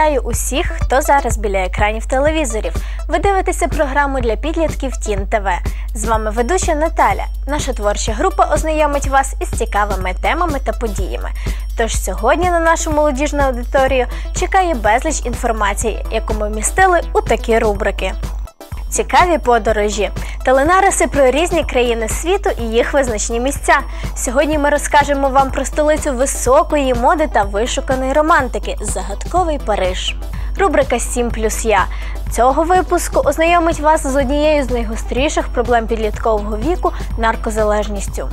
Вітаю усіх, хто зараз біля екранів телевізорів. Ви дивитеся програму для підлітків Тін ТВ. З вами ведуча Наталя. Наша творча група ознайомить вас із цікавими темами та подіями. Тож сьогодні на нашу молодіжну аудиторію чекає безліч інформації, яку ми вмістили у такі рубрики. Цікаві подорожі, теленариси про різні країни світу і їх визначні місця. Сьогодні ми розкажемо вам про столицю високої моди та вишуканої романтики загадковий Париж. Рубрика «7 плюс я цього випуску ознайомить вас з однією з найгостріших проблем підліткового віку наркозалежністю.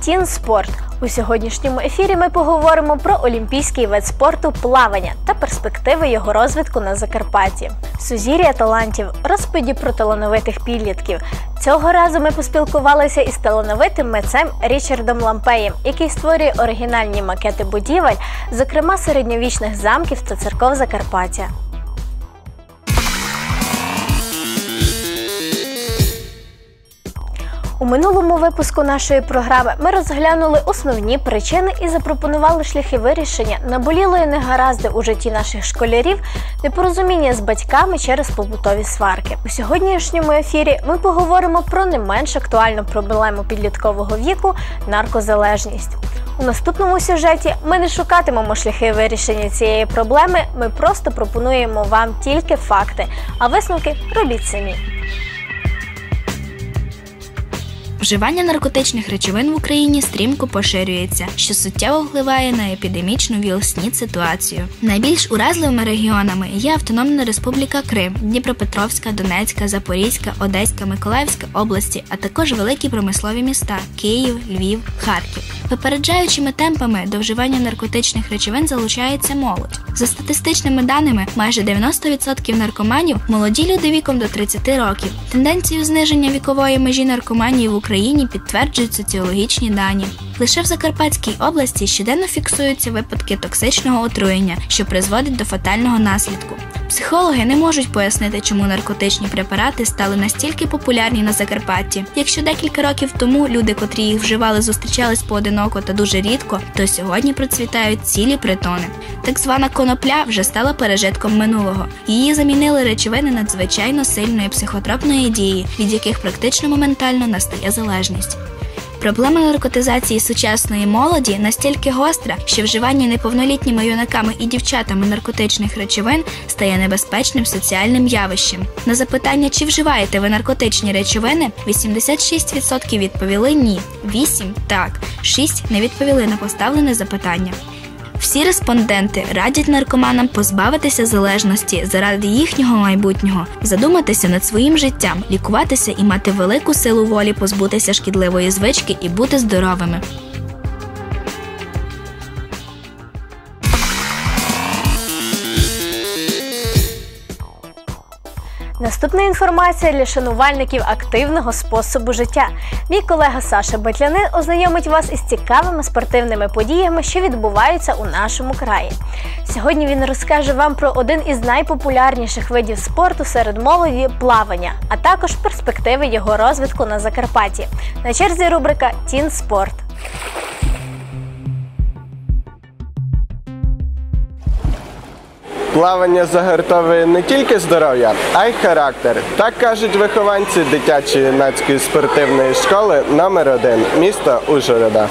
Тін спорт у сьогоднішньому ефірі ми поговоримо про олімпійський вид спорту плавання та перспективи його розвитку на Закарпатті. Сузір'я талантів, розповіді про талановитих підлітків. Цього разу ми поспілкувалися із талановитим митцем Річардом Лампеєм, який створює оригінальні макети будівель, зокрема середньовічних замків та церков Закарпаття. Минулому випуску нашої програми ми розглянули основні причини і запропонували шляхи вирішення наболілої негаразди у житті наших школярів, непорозуміння з батьками через побутові сварки. У сьогоднішньому ефірі ми поговоримо про не менш актуальну проблему підліткового віку наркозалежність. У наступному сюжеті ми не шукатимемо шляхи вирішення цієї проблеми. Ми просто пропонуємо вам тільки факти, а висновки робіть самі. Вживання наркотичних речовин в Україні стрімко поширюється, що суттєво впливає на епідемічну вілснід ситуацію. Найбільш уразливими регіонами є Автономна Республіка Крим, Дніпропетровська, Донецька, Запорізька, Одеська, Миколаївська області, а також великі промислові міста Київ, Львів, Харків. Випереджаючими темпами до вживання наркотичних речовин залучається молодь. За статистичними даними, майже 90% наркоманів молоді люди віком до 30 років. Тенденцію зниження вікової межі наркоманії в Україні підтверджують соціологічні дані. Лише в Закарпатській області щоденно фіксуються випадки токсичного отруєння, що призводить до фатального наслідку. Психологи не можуть пояснити, чому наркотичні препарати стали настільки популярні на Закарпатті. Якщо декілька років тому люди, котрі їх вживали, зустрічались поодиноко та дуже рідко, то сьогодні процвітають цілі притони. Так звана конопля вже стала пережитком минулого. Її замінили речовини надзвичайно сильної психотропної дії, від яких практично моментально настає залежність. Проблема наркотизації сучасної молоді настільки гостра, що вживання неповнолітніми юнаками і дівчатами наркотичних речовин стає небезпечним соціальним явищем. На запитання, чи вживаєте ви наркотичні речовини, 86% відповіли ні, 8% – так, 6% не відповіли на поставлене запитання. Всі респонденти радять наркоманам позбавитися залежності заради їхнього майбутнього, задуматися над своїм життям, лікуватися і мати велику силу волі позбутися шкідливої звички і бути здоровими. Наступна інформація для шанувальників активного способу життя. Мій колега Саша Батлянин ознайомить вас із цікавими спортивними подіями, що відбуваються у нашому краї. Сьогодні він розкаже вам про один із найпопулярніших видів спорту серед молоді плавання, а також перспективи його розвитку на Закарпатті. На черзі рубрика Тін спорт. Плавання загартовує не тільки здоров'я, а й характер. Так кажуть вихованці дитячої юнацької спортивної школи номер 1 міста Ужгорода.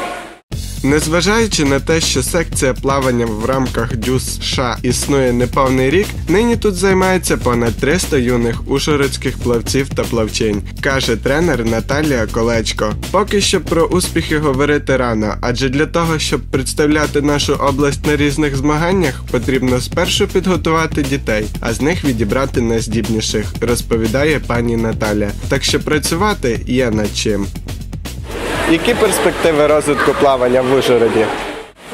Незважаючи на те, що секція плавання в рамках ДЮС США існує неповний рік, нині тут займається понад 300 юних ужгородських плавців та плавчинь, каже тренер Наталія Колечко. Поки що про успіхи говорити рано, адже для того, щоб представляти нашу область на різних змаганнях, потрібно спершу підготувати дітей, а з них відібрати найздібніших, розповідає пані Наталя. Так що працювати є над чим. Які перспективи розвитку плавання в Ужгороді?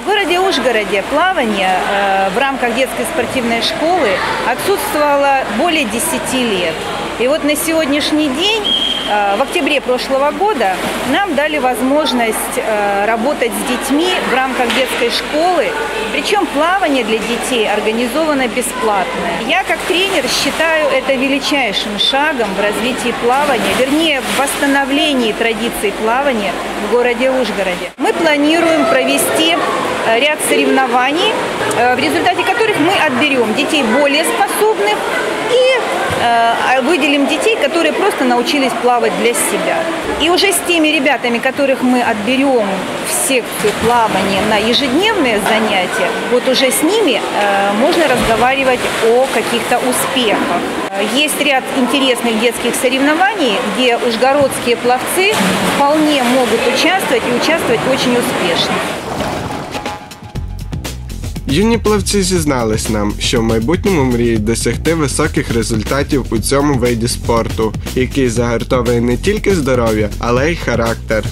В городе Ужгороде плавание э, в рамках детской спортивной школы отсутствовало более 10 лет. И вот на сегодняшний день, э, в октябре прошлого года, нам дали возможность э, работать с детьми в рамках детской школы. Причем плавание для детей организовано бесплатное. Я как тренер считаю это величайшим шагом в развитии плавания, вернее в восстановлении традиций плавания в городе Ужгороде. Мы планируем провести э, ряд соревнований, э, в результате которых мы отберем детей более способных э, выделим детей, которые просто научились плавать для себя. И уже с теми ребятами, которых мы отберем в секцию плавания на ежедневные занятия, вот уже с ними э, можно разговаривать о каких-то успехах. Есть ряд интересных детских соревнований, где ужгородские пловцы вполне могут участвовать и участвовать очень успешно. Юні плавці зізнались нам, що в майбутньому мріють досягти високих результатів у цьому виді спорту, який загартовує не тільки здоров'я, але й характер.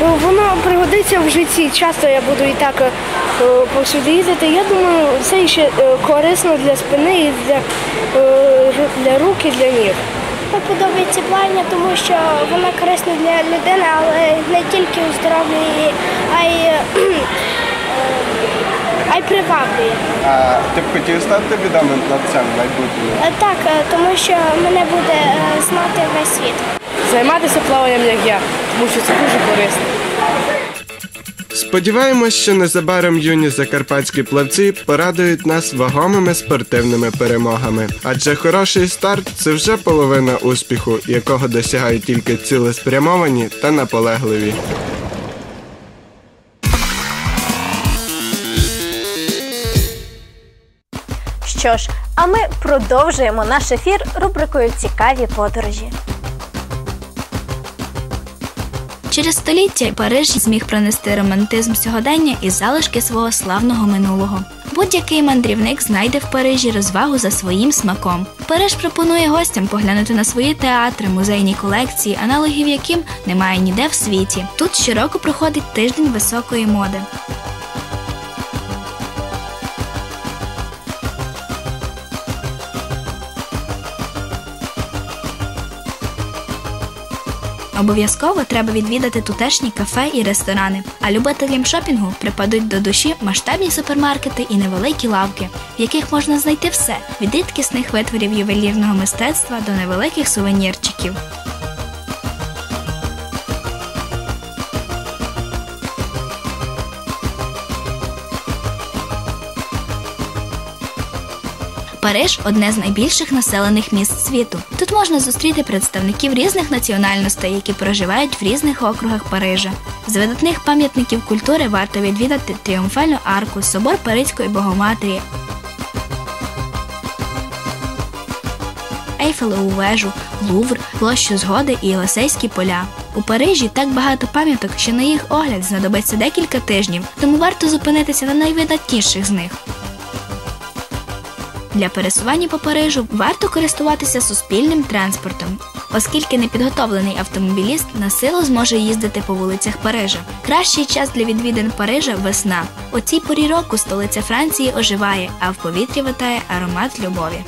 Ну, Воно пригодиться в житті. Часто я буду і так е, повсюди їздити. Я думаю, це ще е, корисно для спини і для, е, для рук і для ніг. Мені подобається плавання, тому що воно корисне для людини, але не тільки оздоровлює, а й, е, а й приваблює. А ти б хотів стати відомим плавцем в майбутньому? Е, Так, е, тому що мене буде знати весь світ. Займатися плаванням, як я, тому що це дуже корисно. Сподіваємось, що незабаром юні закарпатські плавці порадують нас вагомими спортивними перемогами. Адже хороший старт це вже половина успіху, якого досягають тільки цілеспрямовані та наполегливі. Що ж, а ми продовжуємо наш ефір рубрикою Цікаві подорожі. Через століття Париж зміг пронести романтизм сьогодення і залишки свого славного минулого. Будь-який мандрівник знайде в Парижі розвагу за своїм смаком. Париж пропонує гостям поглянути на свої театри, музейні колекції, аналогів яким немає ніде в світі. Тут щороку проходить тиждень високої моди. Обов'язково треба відвідати тутешні кафе і ресторани. А любителям шопінгу припадуть до душі масштабні супермаркети і невеликі лавки, в яких можна знайти все від рідкісних витворів ювелірного мистецтва до невеликих сувенірчиків. Париж одне з найбільших населених міст світу. Тут можна зустріти представників різних національностей, які проживають в різних округах Парижа. З видатних пам'ятників культури варто відвідати тріумфальну арку, собор Паризької Богоматері, Ейфелеву вежу, Лувр, площу Згоди і Єлисейські поля. У Парижі так багато пам'яток, що на їх огляд знадобиться декілька тижнів, тому варто зупинитися на найвидатніших з них. Для пересування по Парижу варто користуватися суспільним транспортом, оскільки непідготовлений автомобіліст на силу зможе їздити по вулицях Парижа. Кращий час для відвідин Парижа весна. У цій порі року столиця Франції оживає, а в повітрі витає аромат любові.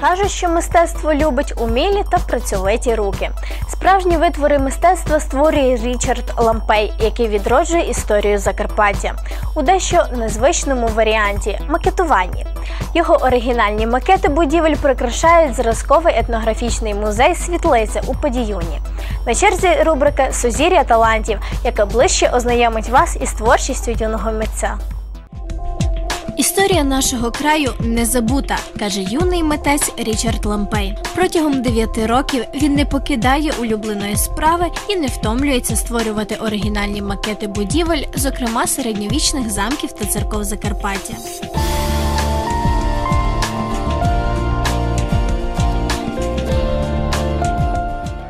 Кажуть, що мистецтво любить умілі та працьовиті руки. Справжні витвори мистецтва створює Річард Лампей, який відроджує історію Закарпаття у дещо незвичному варіанті макетуванні. Його оригінальні макети будівель прикрашають зразковий етнографічний музей Світлиця у Подіюні. На черзі рубрика Сузір'я талантів, яка ближче ознайомить вас із творчістю юного митця. Історія нашого краю не забута, каже юний митець Річард Лампей. Протягом дев'яти років він не покидає улюбленої справи і не втомлюється створювати оригінальні макети будівель, зокрема середньовічних замків та церков Закарпаття.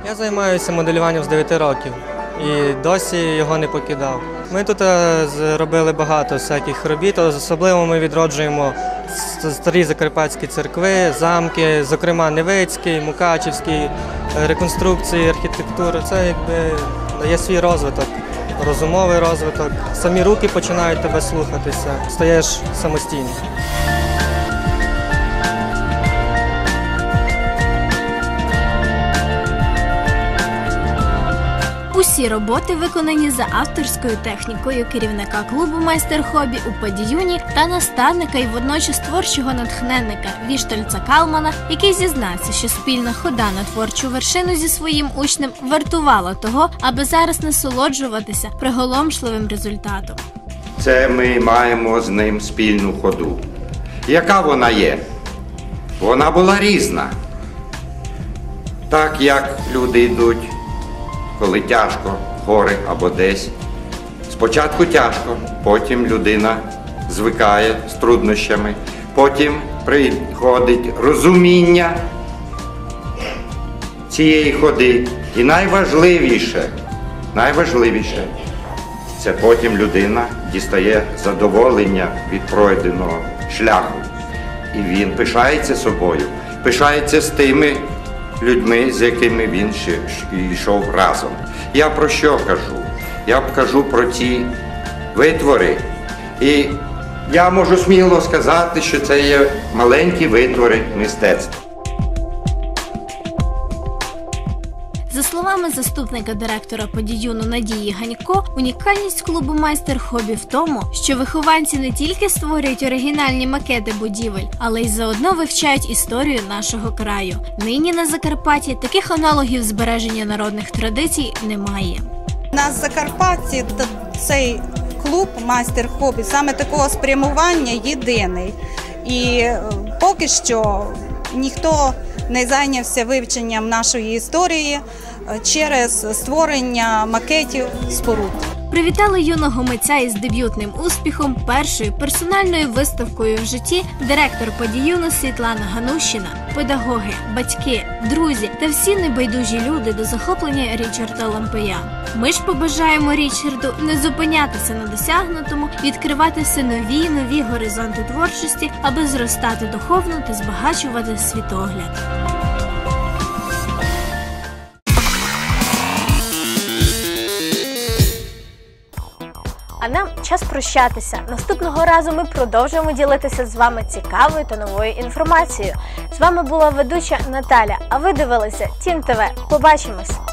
Я займаюся моделюванням з 9 років і досі його не покидав. Ми тут е, зробили багато всяких робіт, особливо ми відроджуємо старі закарпатські церкви, замки, зокрема Невицький, Мукачівський, е, реконструкції, архітектури. Це якби дає свій розвиток, розумовий розвиток. Самі руки починають тебе слухатися, стаєш самостійним. Всі роботи виконані за авторською технікою керівника клубу майстер хобі у Падіюні та наставника і водночас творчого натхненника Віштольца Калмана, який зізнався, що спільна хода на творчу вершину зі своїм учнем вартувала того, аби зараз насолоджуватися приголомшливим результатом. Це ми маємо з ним спільну ходу. Яка вона є? Вона була різна. Так як люди йдуть, коли тяжко, гори або десь. Спочатку тяжко, потім людина звикає з труднощами, потім приходить розуміння цієї ходи. І найважливіше, найважливіше це потім людина дістає задоволення від пройденого шляху. І він пишається собою, пишається з тими людьми, з якими він йшов разом. Я про що кажу? Я кажу про ті витвори. І я можу сміло сказати, що це є маленькі витвори мистецтва. За словами заступника директора подіюну Надії Ганько, унікальність клубу майстер хобі в тому, що вихованці не тільки створюють оригінальні макети будівель, але й заодно вивчають історію нашого краю. Нині на Закарпатті таких аналогів збереження народних традицій немає. На Закарпатті цей клуб майстер хобі саме такого спрямування єдиний. І е, поки що ніхто не зайнявся вивченням нашої історії через створення макетів споруд. Привітали юного митця із дебютним успіхом, першою персональною виставкою в житті директор подіюну Світлана Ганущина, педагоги, батьки, друзі та всі небайдужі люди до захоплення Річарда Лампея. Ми ж побажаємо Річарду не зупинятися на досягнутому, відкривати все нові нові горизонти творчості, аби зростати духовно та збагачувати світогляд. Нам час прощатися. Наступного разу ми продовжуємо ділитися з вами цікавою та новою інформацією. З вами була ведуча Наталя. А ви дивилися Тін ТВ. Побачимось!